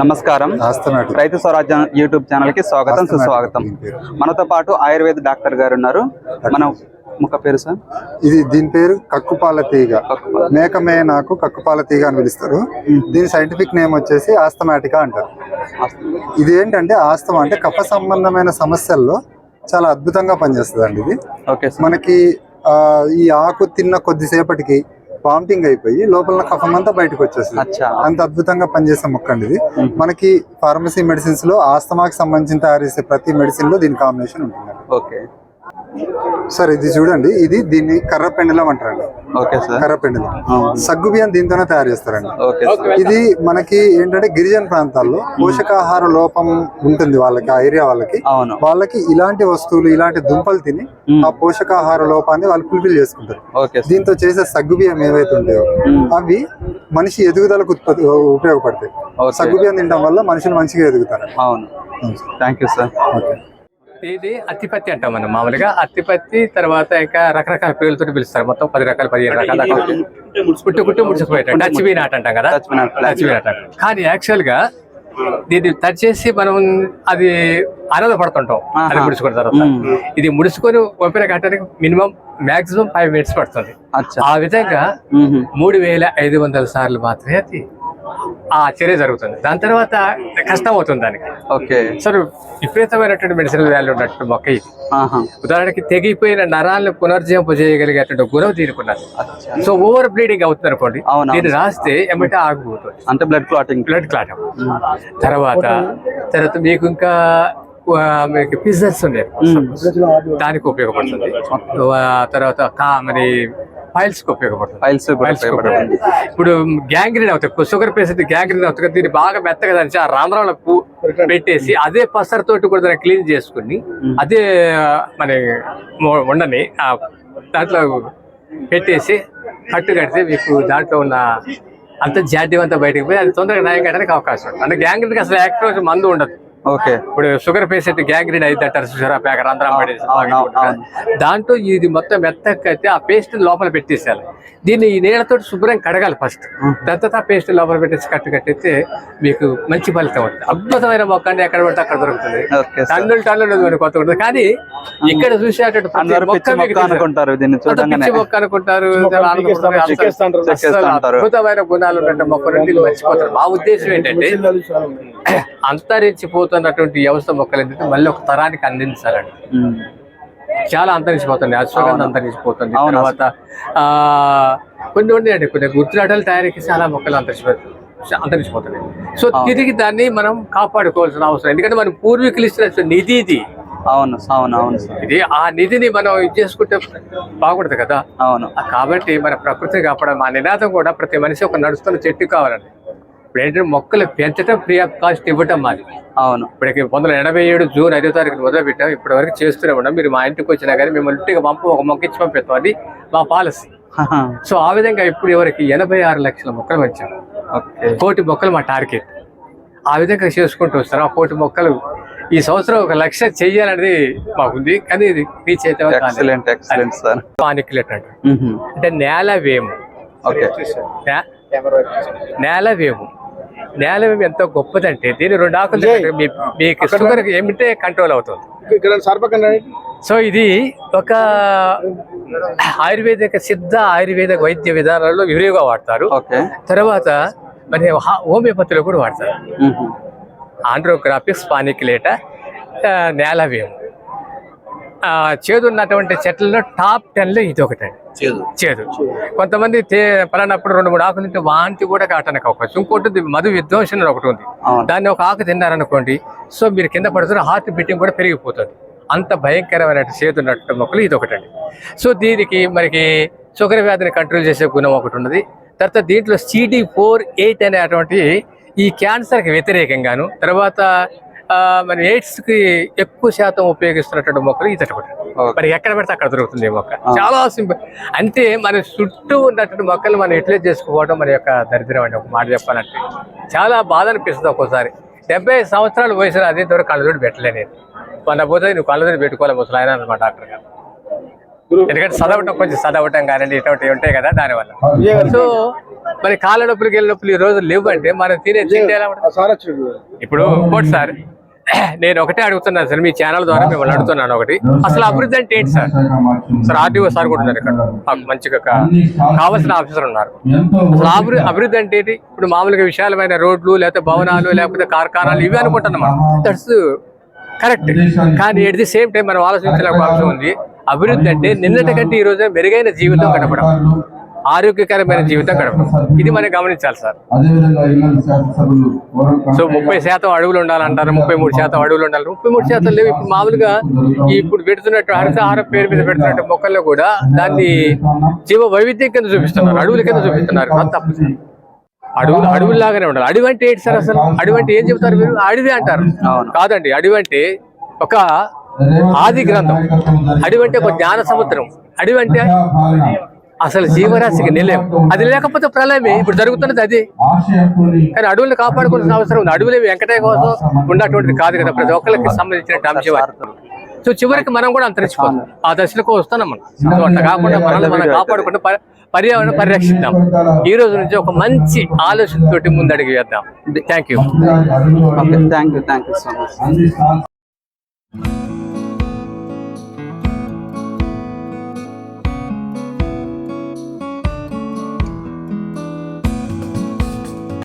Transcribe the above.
నమస్కారం. ఆస్తమాటిక్ రైతు స్వరాజ్యం యూట్యూబ్ ఛానల్కి స్వాగతం సుస్వాగతం. మనతో పాటు ఆయుర్వేద డాక్టర్ గారు ఉన్నారు. మనం ముఖ పేరు సార్? ఇది దీని పేరు కక్కుపాల తీగ. మేకమే నాకు కక్కుపాల తీగ అని పిలుస్తారు. దీని సైంటిఫిక్ నేమ్ వచ్చేసి ఆస్తమాటికా అంటారు. ఇది ఏంటంటే ఆస్తమా అంటే కఫ సంబంధమైన సమస్యల్లో చాలా అద్భుతంగా పనిచేస్తుంది అండి ఇది మనకి ఆ, ఈ ఆకు తిన్న కొద్దిసేపటికి వామిటింగ్ అయిపోయి లోపల కఫం అంతా బయటకు వచ్చేస్తుంది. అచ్చా. అంత అద్భుతంగా పనిచేసే మొక్క అండి ఇది మనకి ఫార్మసీ మెడిసిన్స్లో ఆస్తమాకి సంబంధించిన తయారు చేసే ప్రతి మెడిసిన్లో దీని కాంబినేషన్ ఉంటుంది. ఓకే. సార్ ఇది చూడండి ఇది దీన్ని కర్ర పెండలం అంటారండి. Okay sir. కర్ర పెండలం. సగ్గు బియ్యం దీంతోనే తయారు చేస్తారండి. ఇది మనకి ఏంటంటే గిరిజన ప్రాంతాల్లో పోషకాహార లోపం ఉంటుంది వాళ్ళకి ఆ ఏరియా వాళ్ళకి. వాళ్ళకి ఇలాంటి వస్తువులు ఇలాంటి దుంపలు తిని ఆ పోషకాహార లోపాన్ని వాళ్ళు ఫుల్ఫిల్ చేసుకుంటారు. దీంతో చేసే సగ్గు బియ్యం ఏవైతే ఉంటాయో అవి మనిషి ఎదుగుదలకు ఉత్పత్తి ఉపయోగపడతాయి. సగ్గు బియ్యం తినడం వల్ల మనుషులు మంచిగా ఎదుగుతారు. అవును. Thank you sir. ఓకే. ఇది అత్తిపత్తి అంటాం మనం మామూలుగా అత్తిపత్తి తర్వాత ఇంకా రకరకాల పేర్లతో పిలుస్తారు మొత్తం పది రకాల పదిహేను రకాల పుట్టు పుట్టు ముడిచిపోయేట టచ్ బీ నాట్ అంటాం కదా Touch bee nut. Touch be not అంటాం. కానీ యాక్చువల్గా దీన్ని టచ్ చేసి మనం అది ఆనందపడుతుంటాం అది. ముడుచుకున్న తర్వాత. ఇది ముడుచుకొని ఓపెన్ కట్టడానికి మినిమం మాక్సిమం ఫైవ్ మినిట్స్ పడుతుంది ఆ విధంగా. మూడు వేల ఐదు వందల సార్లు మాత్రమే అది ఆ చర్య జరుగుతుంది. దాని తర్వాత కష్టం అవుతుంది దానికి. ఓకే. అసలు విపరీతమైనటువంటి మెడిసినల్ వాల్యూ ఉన్నటువంటి మొక్క ఇది. ఉదాహరణకి తెగిపోయిన నరాలను పునర్జీవింప చేయగలిగేటువంటి గుణం ఉన్నది సో ఓవర్ బ్లీడింగ్ అవుతుంది అనుకోండి. దీన్ని రాస్తే ఎమ్మటే ఆగిపోతుంది. అంటే బ్లడ్ క్లాటింగ్. బ్లడ్ క్లాట్ తర్వాత తర్వాత మీకు ఇంకా మీకు పిజ్జర్స్ ఉన్నాయి. దానికి ఉపయోగపడుతుంది. తర్వాత కా మరి ఫైల్స్కి ఉపయోగపడుతుంది. ఉపయోగపడుతుంది. ఇప్పుడు గ్యాంగ్రీన్ అవుతాయి. షుగర్ పేషెంట్ గ్యాంగ్రీన్ అవుతుంది దీన్ని బాగా మెత్తగా దంచి ఆ రంధ్రాల పెట్టేసి అదే పసరతోటి కూడా దాన్ని క్లీన్ చేసుకుని అదే మన ఉండని ఆ దాంట్లో పెట్టేసి కట్టు కడితే మీకు దాంట్లో ఉన్న అంత జాడ్యం అంతా బయటకు పోయి అది తొందరగా నయం కట్టడానికి అవకాశం. అంటే గ్యాంగ్రీన్కి అసలు యాక్టివ్ మందు ఉండదు. ఓకే. ఇప్పుడు షుగర్ పేషెంట్ గ్యాంగ్రీన్ అయితే అంటారు చూసారా పేక రంధ్రం పడేసి. దాంట్లో ఇది మొత్తం మెత్తగా అయితే ఆ పేస్ట్ లోపల పెట్టేసేయాలి. దీన్ని ఈ నీళ్ళతో శుభ్రం కడగాలి ఫస్ట్ తర్వాత ఆ పేస్ట్ లోపల పెట్టేసి కట్టు కట్టేస్తే మీకు మంచి ఫలితం ఉంటుంది అద్భుతమైన మొక్క అంటే ఎక్కడ పడితే అక్కడ దొరుకుతుంది. టన్నులు టన్నులు కొత్త ఉంటుంది కానీ ఇక్కడ పిచ్చి మొక్క మీకు మొక్క అనుకుంటారు పిచ్చి మొక్క అనుకుంటారు. అద్భుతమైన గుణాలు ఉన్న మొక్క నుండి మర్చిపోతారు. మా ఉద్దేశం ఏంటంటే అంతరించిపోతున్నటువంటి వ్యవస్థ మొక్కలు ఏంటంటే మళ్ళీ ఒక తరానికి అందించాలండి. చాలా అంతరించిపోతుంది. అశ్వగంధ అంతరించిపోతుంది. తర్వాత ఆ కొన్ని ఉన్నాయండి. కొన్ని గుర్తులాటలు తయారీకి చాలా మొక్కలు అంతరించిపోతుంది అంతరించిపోతున్నాయి. సో తిరిగి దాన్ని మనం కాపాడుకోవాల్సిన అవసరం. ఎందుకంటే మన పూర్వీకులు ఇచ్చిన నిధి ఇది. అవును అవును అవును ఇది ఆ నిధిని మనం ఇది చేసుకుంటే బాగుండదు కదా? అవును. కాబట్టి మన ప్రకృతిని కాపాడడం మా నినాదం కూడా ప్రతి మనిషి ఒక నడుస్తున్న చెట్టు కావాలండి. ఇప్పుడు ఏంటంటే మొక్కలు పెంచడం ఫ్రీ ఆఫ్ కాస్ట్ ఇవ్వటం మాది అవును. ఇప్పటికి పంతొమ్మిది వందల ఎనభై ఏడు జూన్ ఐదో తారీఖు మొదలు పెట్టాం ఇప్పటి వరకు చేస్తూనే ఉన్నాం. మీరు మా ఇంటికి వచ్చినా కానీ మేము ఇంటికి పంపు ఒక మొక్క ఇచ్చి పంపిస్తాం అది మా పాలసీ. సో ఆ విధంగా ఇప్పుడు ఎవరికి ఎనభై ఆరు లక్షల మొక్కలు వచ్చాం కోటి మొక్కలు మా టార్గెట్. ఆ విధంగా చేసుకుంటూ వస్తారు ఆ కోటి మొక్కలు ఈ సంవత్సరం ఒక లక్ష చెయ్యాలనేది మాకుంది. కానీ ఇది రీచ్ అయితే పానిక్యులేట్ అంటే నేల వేము. నేల వేము. నేల ఎంతో గొప్పదంటే దీని రెండు ఆకులు మీకు షుగర్ ఏమిటే కంట్రోల్ అవుతుంది. సో ఇది ఒక ఆయుర్వేదిక సిద్ధ ఆయుర్వేద వైద్య విధానాల్లో విరివిగా వాడతారు. తర్వాత మరి హోమియోపతిలో కూడా వాడతారు. ఆండ్రోగ్రాఫిక్స్ పానిక్యులేట నేలవేము ఆ, చేదు ఉన్నటువంటి చెట్లలో టాప్ టెన్లో ఇది ఒకటండి. చేదు. కొంతమంది పలానప్పుడు రెండు మూడు ఆకులు తింటే వాంతి కూడా కావటానికి అవకాశం ఇంకోటి మధు విధ్వంసం ఒకటి ఉంది. దాన్ని ఒక ఆకు తిన్నారనుకోండి సో మీరు కింద పడుతున్న హార్ట్ బీటింగ్ కూడా పెరిగిపోతుంది. అంత భయంకరమైన చేదు ఉన్నట్టు మొక్కలు ఇది ఒకటండి సో దీనికి మనకి షుగర్ వ్యాధిని కంట్రోల్ చేసే గుణం ఒకటి ఉన్నది. తర్వాత దీంట్లో సిడి ఫోర్ ఎయిట్ అనేటువంటి ఈ క్యాన్సర్కి వ్యతిరేకంగాను తర్వాత మరి ఎయిడ్స్కి ఎక్కువ శాతం ఉపయోగిస్తున్నటువంటి మొక్కలు ఒకటి ఓకే. మరి ఎక్కడ పెడితే అక్కడ దొరుకుతుంది ఈ మొక్క. చాలా సింపుల్. అంటే మన చుట్టూ ఉన్నటువంటి మొక్కలు మనం యూటిలైజ్ చేసుకోవడం మన యొక్క దరిద్రం అండి. ఒక మాట చెప్పాలంటే. చాలా బాధ అనిపిస్తుంది ఒక్కోసారి. డెబ్బై సంవత్సరాల వయసులో అదే దూరం కళ్ళజోడు పెట్టలే నేను. మన పోతే నువ్వు కళ్ళజోడు పెట్టుకోవాలి ముసలు ఆయన అన్నమాట డాక్టర్ గారు. ఎందుకంటే చదవటం కొంచెం చదవటం కానీ ఇటువంటి ఉంటాయి కదా దానివల్ల. సో మరి కాళ్ళ నొప్పులకి వెళ్ళిన నొప్పులు ఈ రోజు లేవు అంటే మనం తినే ఎలా ఉంటుంది? ఇప్పుడు ఇంకోటి సార్ నేను ఒకటే అడుగుతున్నాను సార్ మీ ఛానల్ ద్వారా మిమ్మల్ని అడుగుతున్నాను ఒకటి. అసలు అభివృద్ధి అంటే ఏంటి సార్? సార్ ఆర్టీఓ సార్ కూడా ఉన్నారు ఇక్కడ. మాకు మంచిగా కావాల్సిన ఆఫీసర్ ఉన్నారు. అసలు అభివృద్ధి అభివృద్ధి అంటే ఏంటి? ఇప్పుడు మామూలుగా విశాలమైన రోడ్లు లేకపోతే భవనాలు లేకపోతే కార్ఖానాలు ఇవి అనుకుంటున్నాం మనం. దట్స్ కరెక్ట్ కానీ ఎట్ ది సేమ్ టైం మనం ఆలోచించిన ఒక ఉంది. అభివృద్ధి అంటే నిన్నటి కంటే ఈ రోజు మెరుగైన జీవితం గడపడం ఆరోగ్యకరమైన జీవితం గడపడం. ఇది మనం గమనించాలి సార్. సో ముప్పై శాతం అడవులు ఉండాలంటారు ముప్పై మూడు శాతం అడవులు ఉండాలి ముప్పై మూడు శాతం లేవు. ఇప్పుడు మామూలుగా ఇప్పుడు పెడుతున్నట్టు హరితహారం పేరు మీద పెడుతున్నట్టు మొక్కల్లో కూడా దాన్ని జీవ వైవిధ్యం కింద చూపిస్తున్నారు అడవుల కింద చూపిస్తున్నారు. అది తప్పు సార్. అడవులు అడవుల్లాగానే ఉండాలి. అడవి అంటే ఏంటి సార్ అసలు? అడవి అంటే ఏం చెబుతారు మీరు? అడవి అంటారు. కాదండి అడవి అంటే ఒక ఆది గ్రంథం. అడవి అంటే ఒక జ్ఞాన సముద్రం. అడవి అంటే అసలు జీవరాశికి నిలయం. అది లేకపోతే ప్రళయమే ఇప్పుడు జరుగుతున్నది అది. కానీ అడవులను కాపాడుకోవాల్సిన అవసరం ఉంది. అడవులు వెంకటయ్య కోసం ఉన్నటువంటిది కాదు కదా ప్రతి ఒక్కరికి సంబంధించిన అంశం సో చివరికి మనం కూడా అంతరించిపోతాం. ఆ దశలకు వస్తున్నాం మనం. సో అట్లా కాకుండా మనల్ని మనం కాపాడుకుంటూ ప- పర్యావరణం పరిరక్షిద్దాం. ఈ రోజు నుంచి ఒక మంచి ఆలోచనతోటి ముందడుగు వేద్దాం. Thank you thank you thank you so much